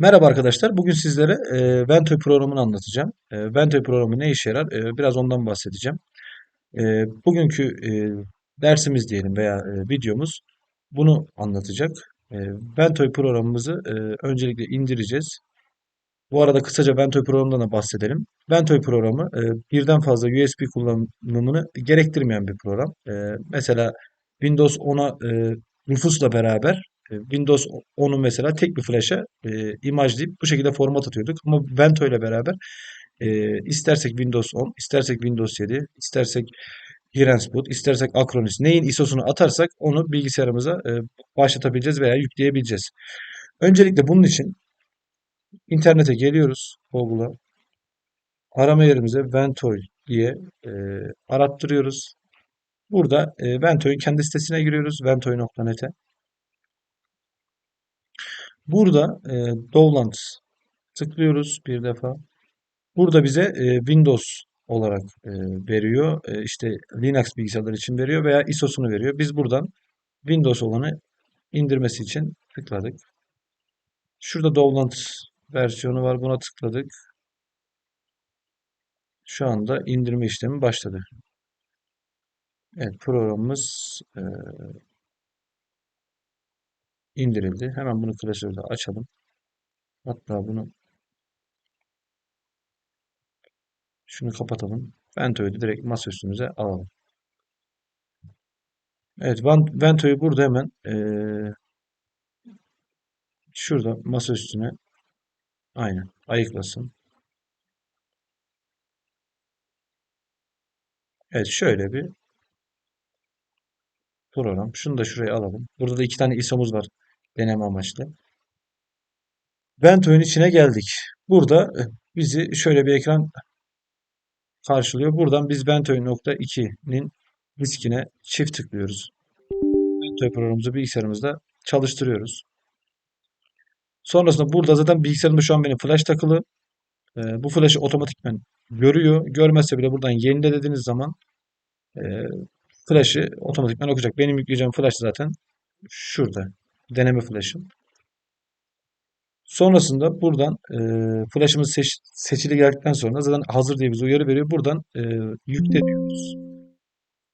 Merhaba arkadaşlar. Bugün sizlere e, Ventoy programını anlatacağım. E, Ventoy programı ne işe yarar? E, biraz ondan bahsedeceğim. E, bugünkü e, dersimiz diyelim veya e, videomuz bunu anlatacak. E, Ventoy programımızı e, öncelikle indireceğiz. Bu arada kısaca Ventoy programından da bahsedelim. Ventoy programı e, birden fazla USB kullanımını gerektirmeyen bir program. E, mesela Windows 10'a e, nüfusla beraber Windows 10'u mesela tek bir flash'a e, imajlayıp bu şekilde format atıyorduk. Ama Vento ile beraber e, istersek Windows 10, istersek Windows 7, istersek Hirensboot, istersek Acronis neyin ISO'sunu atarsak onu bilgisayarımıza e, başlatabileceğiz veya yükleyebileceğiz. Öncelikle bunun için İnternete geliyoruz Google'a. Arama yerimize Ventoy diye e, arattırıyoruz. Burada e, Ventoy'un kendi sitesine giriyoruz. Ventoy.net'e. Burada e, Dovland tıklıyoruz bir defa. Burada bize e, Windows olarak e, veriyor. E, işte Linux bilgisayarlar için veriyor veya ISO'sunu veriyor. Biz buradan Windows olanı indirmesi için tıkladık. Şurada Dovland versiyonu var. Buna tıkladık. Şu anda indirme işlemi başladı. Evet programımız e, indirildi. Hemen bunu klasörde açalım. Hatta bunu şunu kapatalım. Vento'yu direkt masa üstümüze alalım. Evet Vento'yu burada hemen e, şurada masa üstüne aynen ayıklasın. Evet şöyle bir program. Şunu da şuraya alalım. Burada da iki tane ISO'muz var deneme amaçlı. Vento'nun içine geldik. Burada e, bizi şöyle bir ekran karşılıyor. Buradan biz Ventoy.2'nin diskine çift tıklıyoruz. Ventoy programımızı bilgisayarımızda çalıştırıyoruz. Sonrasında burada zaten bilgisayarımda şu an benim flash takılı. E, bu flash'ı otomatikman görüyor. Görmezse bile buradan yenile dediğiniz zaman e, flash'ı otomatikman okuyacak. Benim yükleyeceğim flash zaten şurada. Deneme flash'ım. Sonrasında buradan e, flash'ımız seç, seçili geldikten sonra zaten hazır diye bize uyarı veriyor. Buradan e, yükle diyoruz.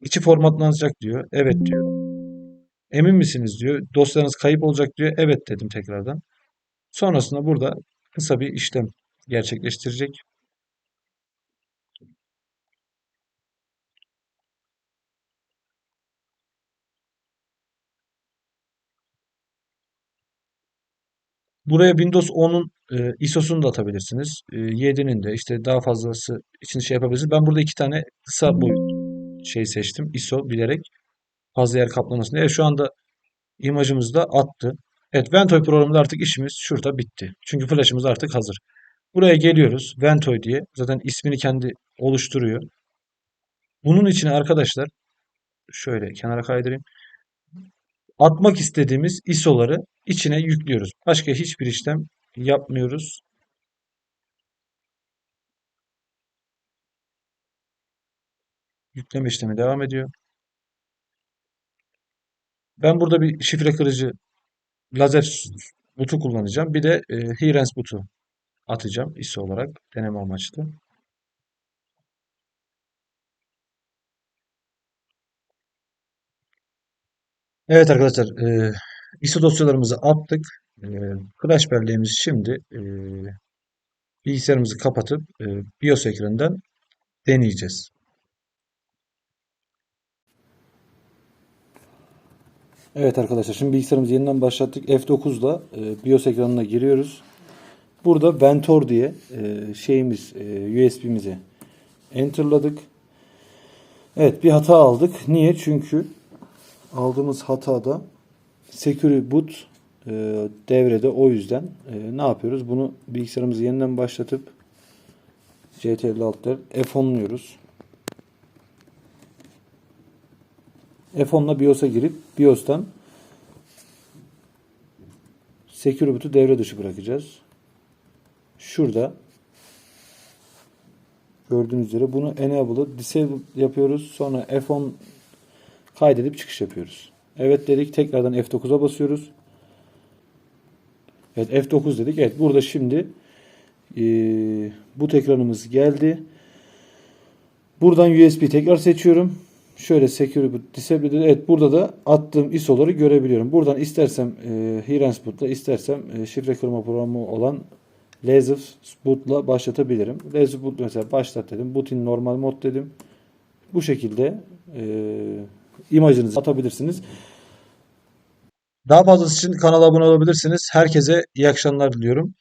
İçi formatlanacak diyor. Evet diyor. Emin misiniz diyor. Dosyalarınız kayıp olacak diyor. Evet dedim tekrardan. Sonrasında burada kısa bir işlem gerçekleştirecek. Buraya Windows 10'un e, ISO'sunu da atabilirsiniz. E, 7'nin de işte daha fazlası için şey yapabilirsiniz. Ben burada iki tane kısa boyut şey seçtim. ISO bilerek fazla yer kaplamasın diye. Evet, şu anda imajımızı da attı. Evet Ventoy programında artık işimiz şurada bitti. Çünkü flash'ımız artık hazır. Buraya geliyoruz. Ventoy diye. Zaten ismini kendi oluşturuyor. Bunun için arkadaşlar şöyle kenara kaydırayım. Atmak istediğimiz ISO'ları içine yüklüyoruz. Başka hiçbir işlem yapmıyoruz. Yükleme işlemi devam ediyor. Ben burada bir şifre kırıcı lazer butu kullanacağım. Bir de e, Hirens butu atacağım ISO olarak deneme amaçlı. Evet arkadaşlar e, ISO dosyalarımızı attık. E, flash belleğimizi şimdi e, bilgisayarımızı kapatıp e, BIOS ekranından deneyeceğiz. Evet arkadaşlar şimdi bilgisayarımızı yeniden başlattık. F9'da e, BIOS ekranına giriyoruz. Burada Ventor diye e, şeyimiz e, USB'mizi enterladık. Evet bir hata aldık. Niye? Çünkü aldığımız hatada Security Boot e, devrede o yüzden e, ne yapıyoruz? Bunu bilgisayarımızı yeniden başlatıp CTRL altları F10'luyoruz. F10'la BIOS'a girip BIOS'tan Security Boot'u devre dışı bırakacağız. Şurada gördüğünüz üzere bunu enable'ı disable yapıyoruz. Sonra F10 kaydedip çıkış yapıyoruz. Evet dedik. Tekrardan F9'a basıyoruz. Evet F9 dedik. Evet burada şimdi eee boot ekranımız geldi. Buradan USB tekrar seçiyorum. Şöyle Secure Boot Disable. Evet burada da attığım ISO'ları görebiliyorum. Buradan istersem e, Hirens Boot'la istersem e, şifre kırma programı olan Laser Boot'la başlatabilirim. Laser Boot mesela başlat dedim. Boot in normal mod dedim. Bu şekilde e, imajınızı atabilirsiniz. Daha fazlası için kanala abone olabilirsiniz. Herkese iyi akşamlar diliyorum.